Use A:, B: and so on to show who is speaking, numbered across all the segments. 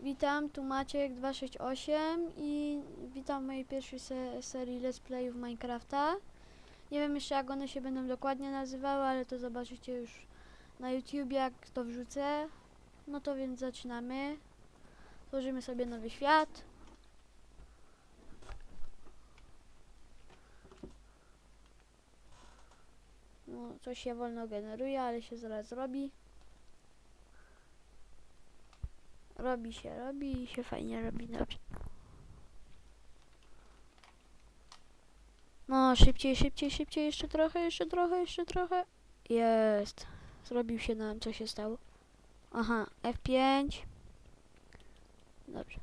A: Witam, tu Maciek268 i witam w mojej pierwszej se serii Let's Playów Minecrafta. Nie wiem jeszcze jak one się będą dokładnie nazywały, ale to zobaczycie już na YouTube jak to wrzucę. No to więc zaczynamy. Tworzymy sobie nowy świat. No, coś się wolno generuje, ale się zaraz zrobi. Robi się, robi się fajnie robi, dobrze. No, szybciej, szybciej, szybciej, jeszcze trochę, jeszcze trochę, jeszcze trochę. Jest. Zrobił się nam, co się stało. Aha, F5. Dobrze.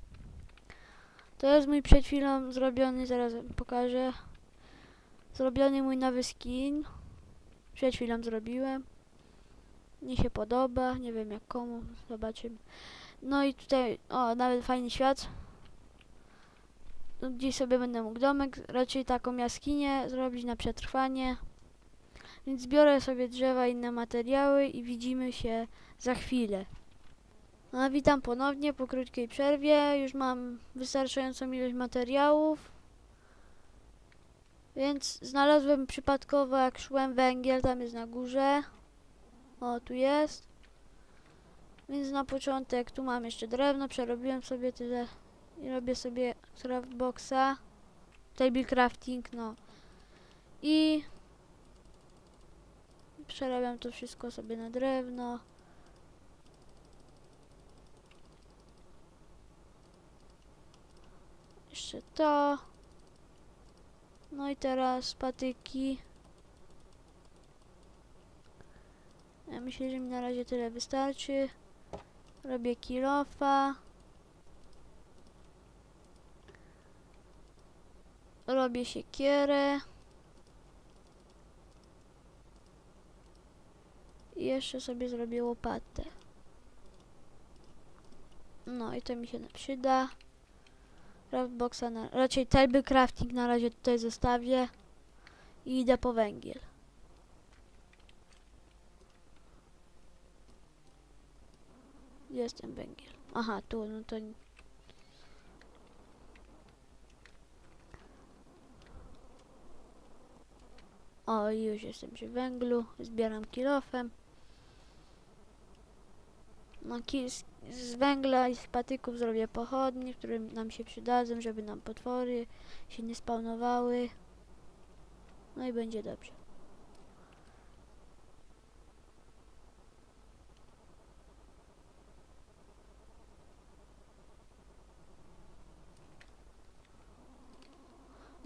A: To jest mój przed chwilą zrobiony, zaraz pokażę. Zrobiony mój nowy skin. Przed chwilą zrobiłem. Mnie się podoba, nie wiem jak komu, zobaczymy. No i tutaj, o, nawet fajny świat. Tu Gdzieś sobie będę mógł domek, raczej taką jaskinię zrobić na przetrwanie. Więc zbiorę sobie drzewa i inne materiały i widzimy się za chwilę. No, witam ponownie po krótkiej przerwie. Już mam wystarczającą ilość materiałów. Więc znalazłem przypadkowo, jak szłem węgiel, tam jest na górze. O, tu jest. Więc na początek tu mam jeszcze drewno, przerobiłem sobie tyle i robię sobie craftboxa, table crafting, no. I przerabiam to wszystko sobie na drewno. Jeszcze to. No i teraz patyki. Ja myślę, że mi na razie tyle wystarczy. Robię kilofa. Robię siekierę. I jeszcze sobie zrobię łopatę. No i to mi się przyda. Craftboxa na... Raczej table crafting na razie tutaj zostawię. I idę po węgiel. Gdzie jest ten węgiel? Aha, tu, no to... O, już jestem przy węglu. Zbieram kilofem. No, z, z węgla i z patyków zrobię pochodnie, które nam się przydadzą, żeby nam potwory się nie spawnowały. No i będzie dobrze.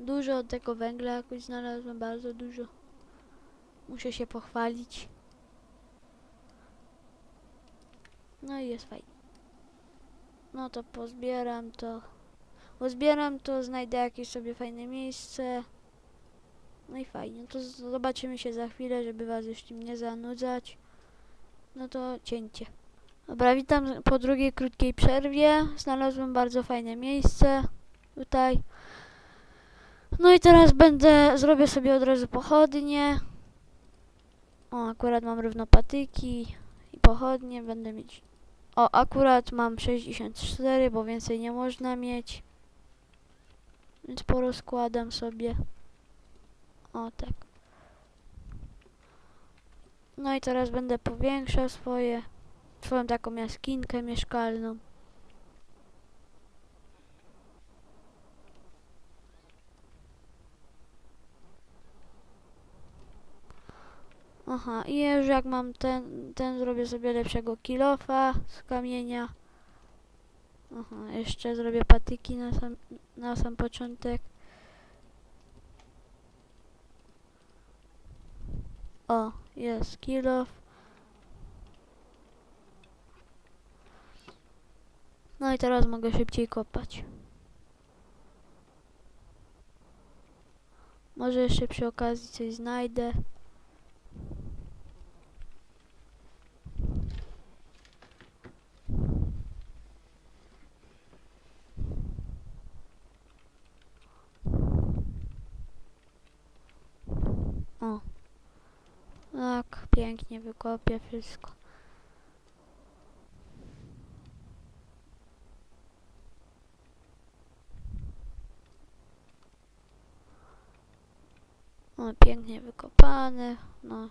A: Dużo tego węgla jakoś znalazłem, bardzo dużo. Muszę się pochwalić. No i jest fajnie. No to pozbieram to. Pozbieram to, znajdę jakieś sobie fajne miejsce. No i fajnie. To zobaczymy się za chwilę, żeby was już nie zanudzać. No to cięcie. Dobra, witam po drugiej krótkiej przerwie. Znalazłem bardzo fajne miejsce. Tutaj. No i teraz będę, zrobię sobie od razu pochodnie. O, akurat mam równo patyki i pochodnie, będę mieć... O, akurat mam 64, bo więcej nie można mieć. Więc porozkładam sobie. O, tak. No i teraz będę powiększał swoje, swoją taką jaskinkę mieszkalną. Aha, i już jak mam ten, ten zrobię sobie lepszego kilofa z kamienia. Aha, jeszcze zrobię patyki na sam, na sam początek. O, jest kilof. No i teraz mogę szybciej kopać. Może jeszcze przy okazji coś znajdę. pięknie wykopię wszystko. No, pięknie wykopane, no.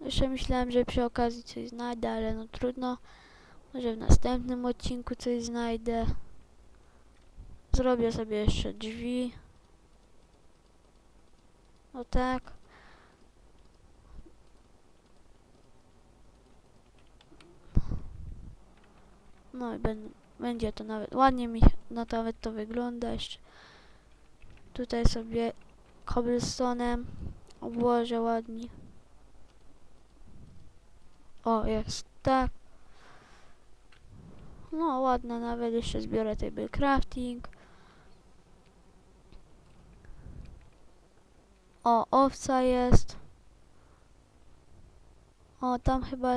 A: Jeszcze myślałem, że przy okazji coś znajdę, ale no trudno. Może w następnym odcinku coś znajdę. Zrobię sobie jeszcze drzwi. No tak. No i będzie to nawet ładnie mi no nawet to wygląda jeszcze. Tutaj sobie cobblestone'em obłożę ładnie. O, jest tak. No ładne nawet jeszcze zbiorę table crafting. O, owca jest. O, tam chyba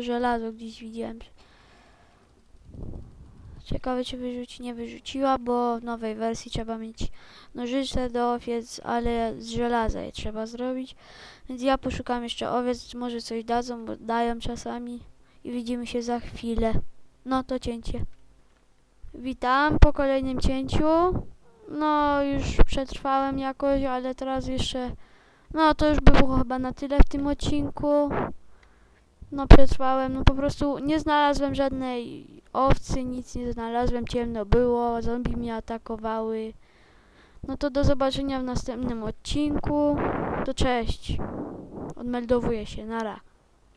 A: żelazo gdzieś widziałem. Ciekawe czy wyrzuci, nie wyrzuciła, bo w nowej wersji trzeba mieć nożyce do owiec, ale z żelaza je trzeba zrobić. Więc ja poszukam jeszcze owiec, może coś dadzą, bo dają czasami. I widzimy się za chwilę. No to cięcie. Witam po kolejnym cięciu. No już przetrwałem jakoś, ale teraz jeszcze... No to już by było chyba na tyle w tym odcinku. No przetrwałem, no po prostu nie znalazłem żadnej owcy, nic nie znalazłem, ciemno było, zombie mnie atakowały. No to do zobaczenia w następnym odcinku. To cześć. Odmeldowuję się, nara.